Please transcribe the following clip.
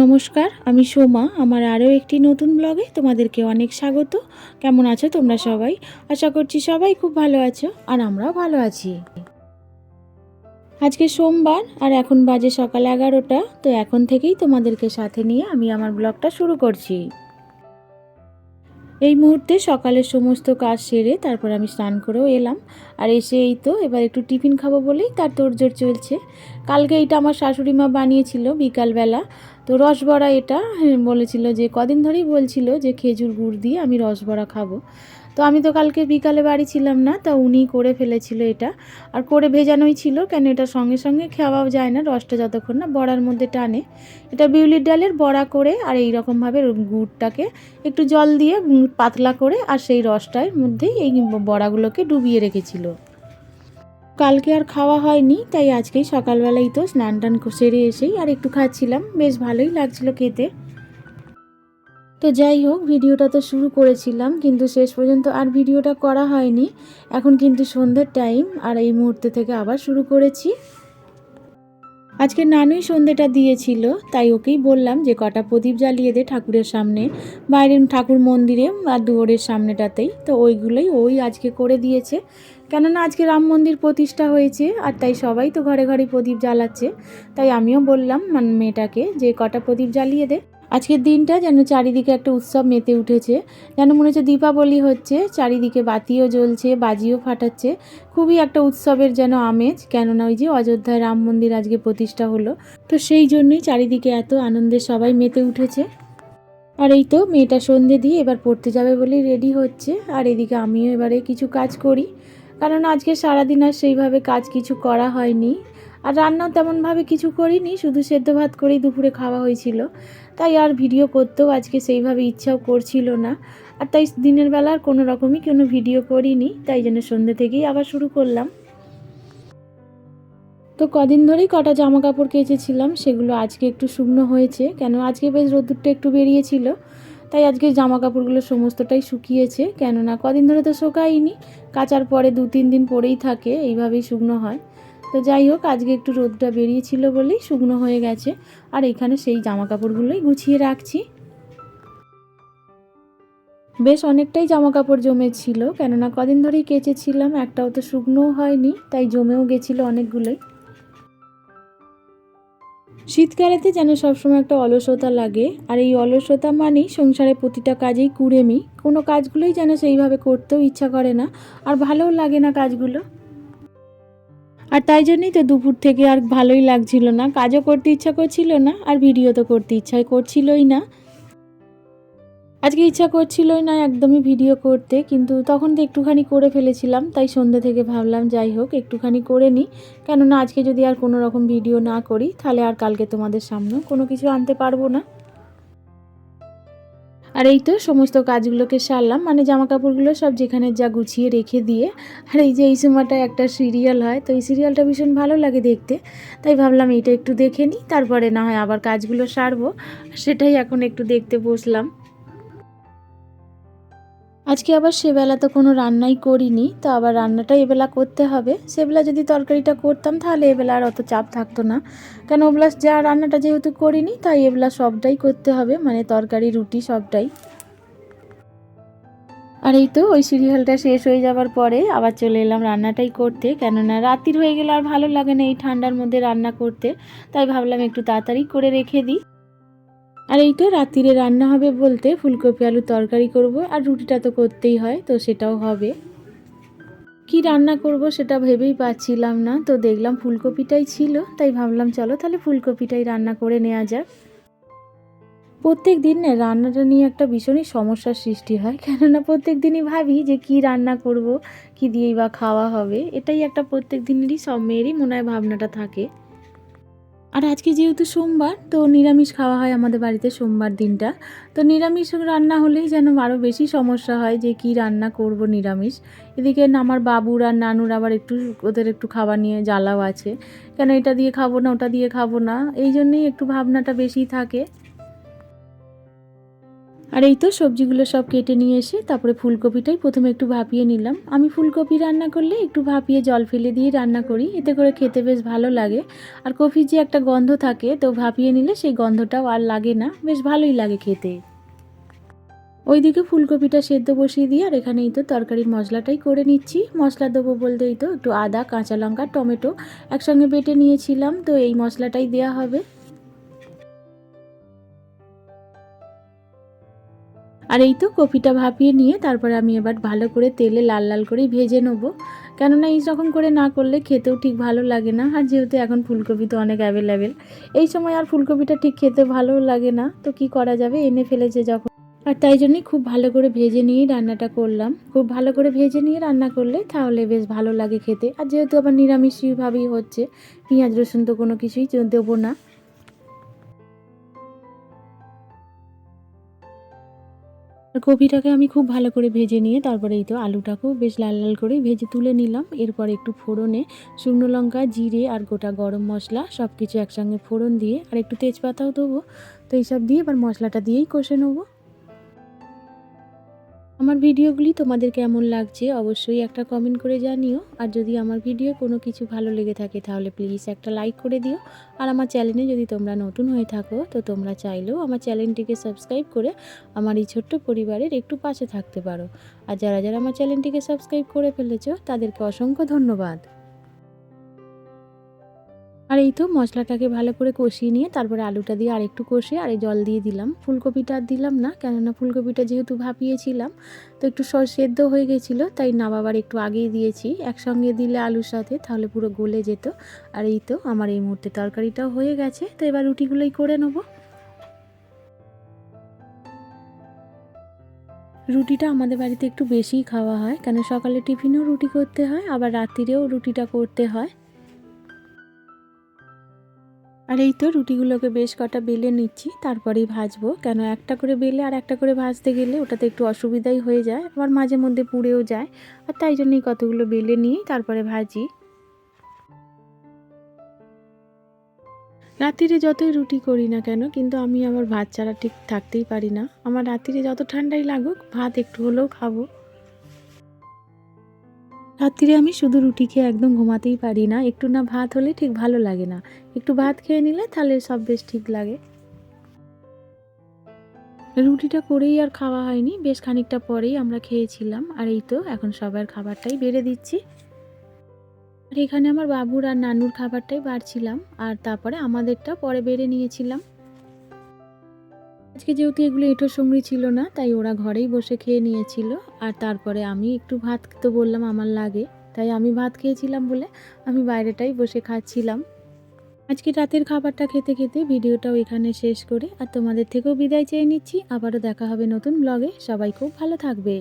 নমস্কার, আমি সোমা। আমার আরও একটি নতুন ব্লগে তোমাদেরকে অনেক স্বাগত। কেমন আছো তোমরা সবাই? আশা করছি সবাই খুব ভালো আছো আর আমরাও ভালো আছি। আজকে সোমবার আর এখন বাজে সকাল এগারোটা, তো এখন থেকেই তোমাদেরকে সাথে নিয়ে আমি আমার ব্লগটা শুরু করছি। এই মুহূর্তে সকালের সমস্ত কাজ সেরে তারপর আমি স্নান করেও এলাম। আর এসে এই তো এবার একটু টিফিন খাব বলেই তার তোড়জোড় চলছে। কালকে এটা আমার শাশুড়ি মা বানিয়েছিল বিকালবেলা। তো রসবড়া এটা হ্যাঁ, বলেছিল যে কদিন ধরেই বলছিল যে খেজুর গুড় দিয়ে আমি রসবড়া খাব। তো আমি তো কালকে বিকালে বাড়ি ছিলাম না, তা উনি করে ফেলেছিল এটা। আর করে ভেজানোই ছিল, কেন এটা সঙ্গে সঙ্গে খাওয়াও যায় না, রসটা যতক্ষণ না বড়ার মধ্যে টানে। এটা বিউলির ডালের বড়া করে আর এই রকমভাবে গুড়টাকে একটু জল দিয়ে পাতলা করে আর সেই রসটার মধ্যেই এই বড়াগুলোকে ডুবিয়ে রেখেছিল। কালকে আর খাওয়া হয়নি, তাই আজকেই সকালবেলাই তো স্নান টান সেরে এসেই আর একটু খাচ্ছিলাম। বেশ ভালোই লাগছিল খেতে। তো যাই হোক, ভিডিওটা তো শুরু করেছিলাম, কিন্তু শেষ পর্যন্ত আর ভিডিওটা করা হয়নি। এখন কিন্তু সন্ধ্যের টাইম আর এই মুহূর্তে থেকে আবার শুরু করেছি। আজকে নানুই সন্ধেটা দিয়েছিল, তাই ওকেই বললাম যে কটা প্রদীপ জ্বালিয়ে দে ঠাকুরের সামনে বাইরের ঠাকুর মন্দিরে আর দুয়ারের সামনেটাতেই। তো ওইগুলোই ওই আজকে করে দিয়েছে। কেননা আজকে রাম মন্দির প্রতিষ্ঠা হয়েছে, আর তাই সবাই তো ঘরে ঘরে প্রদীপ জ্বালাচ্ছে। তাই আমিও বললাম মানে মেয়েটাকে যে কটা প্রদীপ জ্বালিয়ে দে। আজকের দিনটা যেন চারিদিকে একটা উৎসব মেতে উঠেছে। যেন মনে হচ্ছে দীপাবলি হচ্ছে, চারিদিকে বাতিও জ্বলছে, বাজিও ফাটাচ্ছে। খুবই একটা উৎসবের যেন আমেজ, কেননা ওই যে অযোধ্যায় রাম মন্দির আজকে প্রতিষ্ঠা হলো। তো সেই জন্যই চারিদিকে এত আনন্দে সবাই মেতে উঠেছে। আর এই তো মেয়েটা সন্ধে দিয়ে এবার পড়তে যাবে বলেই রেডি হচ্ছে। আর এদিকে আমিও এবারে কিছু কাজ করি। কারণ আজকে সারাদিন আর সেইভাবে কাজ কিছু করা হয়নি। আর রান্নাও তেমনভাবে কিছু করিনি, শুধু সেদ্ধ ভাত করেই দুপুরে খাওয়া হয়েছিল। তাই আর ভিডিও করতেও আজকে সেইভাবে ইচ্ছাও করছিল না। আর তাই দিনের বেলা আর কোনো রকমই কোনো ভিডিও করিনি, তাই জন্য সন্ধ্যে থেকেই আবার শুরু করলাম। তো কদিন ধরেই কটা জামা কাপড় কেচেছিলাম, সেগুলো আজকে একটু শুকনো হয়েছে, কেন আজকে বেশ রোদ্দুরটা একটু বেরিয়েছিল, তাই আজকে জামা কাপড়গুলো সমস্তটাই শুকিয়েছে, কেননা কদিন ধরে তো শোকায়নি, কাচার পরে দু তিন দিন পরেই থাকে, এইভাবেই শুকনো হয়। তো যাই হোক, আজকে একটু রোদটা বেরিয়েছিল বলেই শুকনো হয়ে গেছে। আর এখানে সেই জামা কাপড়গুলোই গুছিয়ে রাখছি। বেশ অনেকটাই জামা কাপড় জমেছিল, কেননা কদিন ধরেই কেচেছিলাম, একটাও তো শুকনোও হয়নি, তাই জমেও গেছিল অনেকগুলোই। শীতকালেতে যেন সবসময় একটা অলসতা লাগে, আর এই অলসতা মানেই সংসারে প্রতিটা কাজেই কুড়েমি, কোনো কাজগুলোই যেন সেইভাবে করতেও ইচ্ছা করে না, আর ভালোও লাগে না কাজগুলো। আর তাই জন্যই তো দুপুর থেকে আর ভালোই লাগছিল না। কাজও করতে ইচ্ছা করছিল না, আর ভিডিও তো করতে ইচ্ছা করছিলই না। আজকে ইচ্ছা করছিলই না একদমই ভিডিও করতে, কিন্তু তখন তো একটুখানি করে ফেলেছিলাম, তাই সন্ধ্যে থেকে ভাবলাম যাই হোক, একটুখানি করে নিই। কেননা আজকে যদি আর কোনো রকম ভিডিও না করি, তাহলে আর কালকে তোমাদের সামনে কোনো কিছু আনতে পারব না। আর এই তো সমস্ত কাজগুলোকে সারলাম মানে জামা কাপড়গুলো সব যেখানে যা গুছিয়ে রেখে দিয়ে, আর এই যে এই সময়টা একটা সিরিয়াল হয়, তো এই সিরিয়ালটা ভীষণ ভালো লাগে দেখতে, তাই ভাবলাম এটা একটু দেখে নিই, তারপরে না হয় আবার কাজগুলো সারবো সেটাই এখন একটু দেখতে বসলাম। আজকে আবার সেবেলা তো কোনো রান্নাই করিনি, তো আবার রান্নাটা এবেলা করতে হবে। সেবেলা যদি তরকারিটা করতাম, তাহলে এবেলা আর অত চাপ থাকতো না। কেন ওবেলা যা রান্নাটা যেহেতু করিনি, তাই এবেলা সবটাই করতে হবে মানে তরকারি, রুটি সবটাই। আর এই তো, ওই সিরিয়ালটা শেষ হয়ে যাবার পরে আবার চলে এলাম রান্নাটাই করতে। কেননা রাত্রির হয়ে গেলে আর ভালো লাগে না এই ঠান্ডার মধ্যে রান্না করতে, তাই ভাবলাম একটু তাড়াতাড়ি করে রেখে দিই। আর এই তো রাত্রিরে রান্না হবে বলতে ফুলকপি, আলু তরকারি করব আর রুটিটা তো করতেই হয়, তো সেটাও হবে। কি রান্না করব সেটা ভেবেই পাচ্ছিলাম না, তো দেখলাম ফুলকপিটাই ছিল, তাই ভাবলাম চলো তাহলে ফুলকপিটাই রান্না করে নেওয়া যাক। প্রত্যেক দিন না রান্নাটা নিয়ে একটা ভীষণই সমস্যার সৃষ্টি হয়, কেননা প্রত্যেক দিনই ভাবি যে কি রান্না করব, কি দিয়েই বা খাওয়া হবে, এটাই একটা প্রত্যেক দিনেরই সব মেয়েরই মনে হয় ভাবনাটা থাকে। আর আজকে যেহেতু সোমবার, তো নিরামিষ খাওয়া হয় আমাদের বাড়িতে সোমবার দিনটা। তো নিরামিষ রান্না হলেই যেন আরও বেশি সমস্যা হয় যে কি রান্না করব নিরামিষ। এদিকে আমার বাবুর আর নানুর আবার একটু, ওদের একটু খাবার নিয়ে জ্বালাও আছে। কেন এটা দিয়ে খাব না, ওটা দিয়ে খাব না? এই জন্যেই একটু ভাবনাটা বেশি থাকে। আর এই তো সবজিগুলো সব কেটে নিয়ে এসে তারপরে ফুলকপিটাই প্রথমে একটু ভাপিয়ে নিলাম। আমি ফুলকপি রান্না করলে একটু ভাপিয়ে জল ফেলে দিয়ে রান্না করি, এতে করে খেতে বেশ ভালো লাগে। আর কফির যে একটা গন্ধ থাকে, তো ভাপিয়ে নিলে সেই গন্ধটাও আর লাগে না, বেশ ভালোই লাগে খেতে। ওইদিকে ফুলকপিটা সেদ্ধ বসিয়ে দিয়ে আর এখানেই তো তরকারির মশলাটাই করে নিচ্ছি। মশলা দেবো বলতেই তো একটু আদা, কাঁচা লঙ্কা, টমেটো একসঙ্গে বেটে নিয়েছিলাম, তো এই মশলাটাই দেওয়া হবে। আর এই তো কপিটা ভাপিয়ে নিয়ে তারপরে আমি এবার ভালো করে তেলে লাল লাল করে ভেজে নেব। কেননা এই রকম করে না করলে খেতেও ঠিক ভালো লাগে না। আর যেহেতু এখন ফুলকপি তো অনেক অ্যাভেলেবেল এই সময় আর ফুলকপিটা ঠিক খেতে ভালো লাগে না। তো কি করা যাবে? এনে ফেলেছে যখন। আর তাই জন্যই খুব ভালো করে ভেজে নিয়েই রান্নাটা করলাম। খুব ভালো করে ভেজে নিয়ে রান্না করলে তাহলে বেশ ভালো লাগে খেতে। আর যেহেতু আবার নিরামিষভাবেই হচ্ছে, পেঁয়াজ রসুন তো কোনো কিছুই দেবো না। আর কপিটাকে আমি খুব ভালো করে ভেজে নিয়ে তারপরে এই তো আলুটাকেও বেশ লাল লাল করে ভেজে তুলে নিলাম। এরপর একটু ফোড়নে শুকনো লঙ্কা, জিরে আর গোটা গরম মশলা সব কিছু একসঙ্গে ফোড়ন দিয়ে আর একটু তেজপাতাও দেবো। তো এইসব দিয়ে এবার মশলাটা দিয়েই কষে নেব। আমার ভিডিওগুলি তোমাদের কেমন লাগছে অবশ্যই একটা কমেন্ট করে জানিও। আর যদি আমার ভিডিও কোনো কিছু ভালো লেগে থাকে তাহলে প্লিজ একটা লাইক করে দিও। আর আমার চ্যানেলে যদি তোমরা নতুন হয়ে থাকো তো তোমরা চাইলেও আমার চ্যানেলটিকে সাবস্ক্রাইব করে আমার এই ছোট্ট পরিবারের একটু পাশে থাকতে পারো। আর যারা যারা আমার চ্যানেলটিকে সাবস্ক্রাইব করে ফেলেছ তাদেরকে অসংখ্য ধন্যবাদ। আর এই তো মশলাটাকে ভালো করে কষিয়ে নিয়ে তারপরে আলুটা দিয়ে আরেকটু কষে আর জল দিয়ে দিলাম। ফুলকপিটা আর দিলাম না, কেননা ফুলকপিটা যেহেতু ভাপিয়েছিলাম, তো একটু সেদ্ধ হয়ে গেছিল, তাই নাবাবার একটু আগেই দিয়েছি। একসঙ্গে দিলে আলুর সাথে, তাহলে পুরো গলে যেত। আর এই তো আমার এই মুহূর্তে তরকারিটাও হয়ে গেছে, তো এবার রুটিগুলোই করে নেব। রুটিটা আমাদের বাড়িতে একটু বেশিই খাওয়া হয় কেন সকালে টিফিনেও রুটি করতে হয়, আবার রাত্রিরেও রুটিটা করতে হয়। আর এই তো রুটিগুলোকে বেশ কটা বেলে নিচ্ছি, তারপরেই ভাজবো। কেন একটা করে বেলে আর একটা করে ভাজতে গেলে ওটাতে একটু অসুবিধাই হয়ে যায়, আবার মাঝে মধ্যে পুড়েও যায়। আর তাই জন্যই কতগুলো বেলে নিয়েই তারপরে ভাজি। রাত্রিরে যতই রুটি করি না কেন, কিন্তু আমি আমার ভাত ছাড়া ঠিক থাকতেই পারি না। আমার রাত্রিরে যত ঠান্ডাই লাগুক, ভাত একটু হলেও খাব। রাত্রিরে আমি শুধু রুটি খেয়ে একদম ঘুমাতেই পারি না। একটু না ভাত হলে ঠিক ভালো লাগে না। একটু ভাত খেয়ে নিলে তাহলে সব বেশ ঠিক লাগে। রুটিটা করেই আর খাওয়া হয়নি। বেশ খানিকটা পরেই আমরা খেয়েছিলাম। আর এই তো এখন সবার খাবারটাই বেড়ে দিচ্ছি। আর এখানে আমার বাবুর আর নানুর খাবারটাই বাড়ছিলাম। আর তারপরে আমাদেরটা পরে বেড়ে নিয়েছিলাম। আজকে যেহেতু এগুলো এঁটো সঙ্গী ছিল না, তাই ওরা ঘরেই বসে খেয়ে নিয়েছিল। আর তারপরে আমি একটু ভাত তো বললাম আমার লাগে, তাই আমি ভাত খেয়েছিলাম বলে আমি বাইরেটাই বসে খাচ্ছিলাম। আজকে রাতের খাবারটা খেতে খেতে ভিডিওটাও এখানে শেষ করে, আর তোমাদের থেকেও বিদায় চেয়ে নিচ্ছি। আবারও দেখা হবে নতুন ব্লগে সবাই খুব ভালো থাকবে।